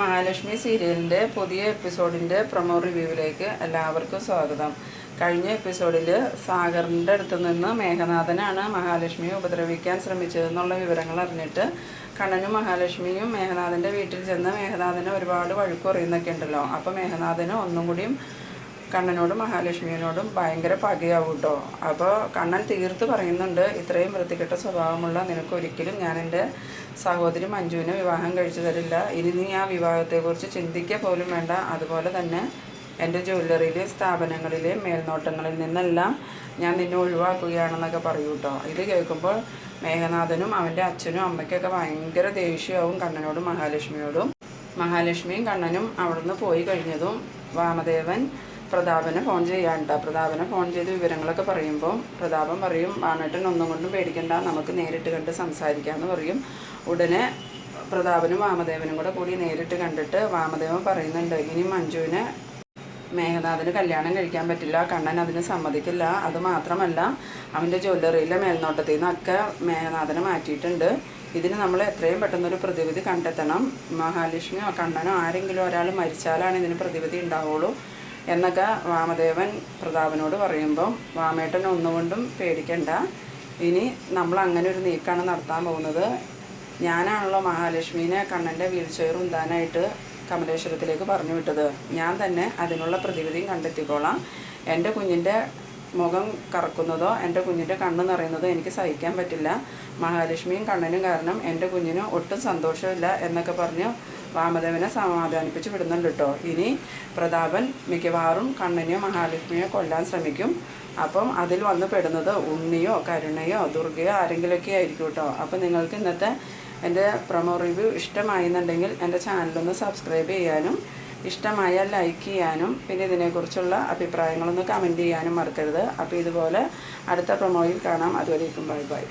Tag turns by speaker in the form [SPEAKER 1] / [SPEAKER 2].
[SPEAKER 1] മഹാലക്ഷ്മി സീരിയലിന്റെ പുതിയ എപ്പിസോഡിന്റെ പ്രൊമോ റിവ്യൂവിലേക്ക് എല്ലാവർക്കും സ്വാഗതം. കഴിഞ്ഞ എപ്പിസോഡിൽ സാഗറിന്റെ അടുത്ത് നിന്ന് മേഘനാഥനാണ് മഹാലക്ഷ്മിയെ ഉപദ്രവിക്കാൻ ശ്രമിച്ചതെന്നുള്ള വിവരങ്ങൾ അറിഞ്ഞിട്ട് കണ്ണനും മഹാലക്ഷ്മിയും മേഘനാഥന്റെ വീട്ടിൽ ചെന്ന് മേഘനാഥന് ഒരുപാട് വഴുക്കുറിയുന്നൊക്കെ ഉണ്ടല്ലോ അപ്പോൾ മേഘനാഥന് ഒന്നും കൂടിയും കണ്ണനോടും മഹാലക്ഷ്മിയോടും ഭയങ്കര പകയാവും കേട്ടോ അപ്പോൾ കണ്ണൻ തീർത്ത് പറയുന്നുണ്ട് ഇത്രയും വൃത്തികെട്ട സ്വഭാവമുള്ള നിനക്ക് ഒരിക്കലും ഞാൻ എന്റെ സഹോദരി മഞ്ജുവിനെ വിവാഹം കഴിച്ചു തരില്ല. ഇനി നീ ആ വിവാഹത്തെക്കുറിച്ച് ചിന്തിക്കുക പോലും വേണ്ട. അതുപോലെ തന്നെ എന്റെ ജ്വല്ലറിയിലെ സ്ഥാപനങ്ങളിലെ മേൽനോട്ടങ്ങളിൽ നിന്നെല്ലാം ഞാൻ നിന്നെ ഒഴിവാക്കുകയാണെന്നൊക്കെ പറയൂ കേട്ടോ ഇത് കേൾക്കുമ്പോൾ മേഘനാഥനും അവന്റെ അച്ഛനും അമ്മയ്ക്കൊക്കെ ഭയങ്കര ദേഷ്യമാവും കണ്ണനോടും മഹാലക്ഷ്മിയോടും. മഹാലക്ഷ്മിയും കണ്ണനും അവിടുന്ന് പോയി കഴിഞ്ഞതും വാമദേവൻ പ്രതാപനെ ഫോൺ ചെയ്യാണ്ട പ്രതാപനെ ഫോൺ ചെയ്ത് വിവരങ്ങളൊക്കെ പറയുമ്പോൾ പ്രതാപൻ പറയും ആണേട്ടൻ ഒന്നും കൊണ്ടും പേടിക്കണ്ട. നമുക്ക് നേരിട്ട് കണ്ട് സംസാരിക്കാമെന്ന് പറയും. ഉടനെ പ്രതാപനും വാമദേവനും കൂടെ കൂടി നേരിട്ട് കണ്ടിട്ട് വാമദേവൻ പറയുന്നുണ്ട് ഇനി മഞ്ജുവിനെ മേഘനാഥന് കല്യാണം കഴിക്കാൻ പറ്റില്ല. കണ്ണൻ അതിന് സമ്മതിക്കില്ല. അത് മാത്രമല്ല അവന്റെ ജ്വല്ലറിയിലെ മേൽനോട്ടത്തിൽ നിന്നൊക്കെ മേഘനാഥനെ മാറ്റിയിട്ടുണ്ട്. ഇതിന് നമ്മൾ എത്രയും പെട്ടെന്നൊരു പ്രതിവിധി കണ്ടെത്തണം. മഹാലക്ഷ്മിയോ കണ്ണനോ ആരെങ്കിലും ഒരാൾ മരിച്ചാലാണ് ഇതിന് പ്രതിവിധി ഉണ്ടാവുള്ളൂ. എന്നൊക്കെ വാമദേവൻ പ്രതാപനോട് പറയുമ്പം വാമേട്ടൻ ഒന്നുകൊണ്ടും പേടിക്കണ്ട. ഇനി നമ്മൾ അങ്ങനെ ഒരു നീക്കാണ് നടത്താൻ പോകുന്നത്. ഞാനാണല്ലോ മഹാലക്ഷ്മീനെ കണ്ണന്റെ വീൽ ചെയർ ഉന്താനായിട്ട് കമലേശ്വരത്തിലേക്ക് പറഞ്ഞു വിട്ടത്. ഞാൻ തന്നെ അതിനുള്ള പ്രതിവിധിയും കണ്ടെത്തിക്കോളാം. എന്റെ കുഞ്ഞിന്റെ മുഖം കറക്കുന്നതോ എന്റെ കുഞ്ഞിന്റെ കണ്ണ് നിറയുന്നതോ എനിക്ക് സഹിക്കാൻ പറ്റില്ല. മഹാലക്ഷ്മിയും കണ്ണനും കാരണം എന്റെ കുഞ്ഞിന് ഒട്ടും സന്തോഷമില്ല എന്നൊക്കെ പറഞ്ഞ് വാമദേവനെ സമാധാനിപ്പിച്ച് വിടുന്നുണ്ട് കേട്ടോ. ഇനി പ്രതാപൻ മിക്കവാറും കണ്ണനെയോ മഹാലക്ഷ്മിയോ കൊല്ലാൻ ശ്രമിക്കും. അപ്പം അതിൽ വന്ന് പെടുന്നത് ഉണ്ണിയോ കരുണയോ ദുർഗയോ ആരെങ്കിലുമൊക്കെ ആയിരിക്കും കേട്ടോ. അപ്പം നിങ്ങൾക്ക് ഇന്നത്തെ എന്റെ പ്രൊമോ റിവ്യൂ ഇഷ്ടമായെന്നുണ്ടെങ്കിൽ എന്റെ ചാനലൊന്ന് സബ്സ്ക്രൈബ് ചെയ്യാനും ഇഷ്ടമായാൽ ലൈക്ക് ചെയ്യാനും പിന്നെ ഇതിനെക്കുറിച്ചുള്ള അഭിപ്രായങ്ങളൊന്ന് കമന്റ് ചെയ്യാനും മറക്കരുത്. അപ്പോൾ ഇതുപോലെ അടുത്ത പ്രൊമോയിൽ കാണാം. അതുവരേക്കും ബൈ ബൈ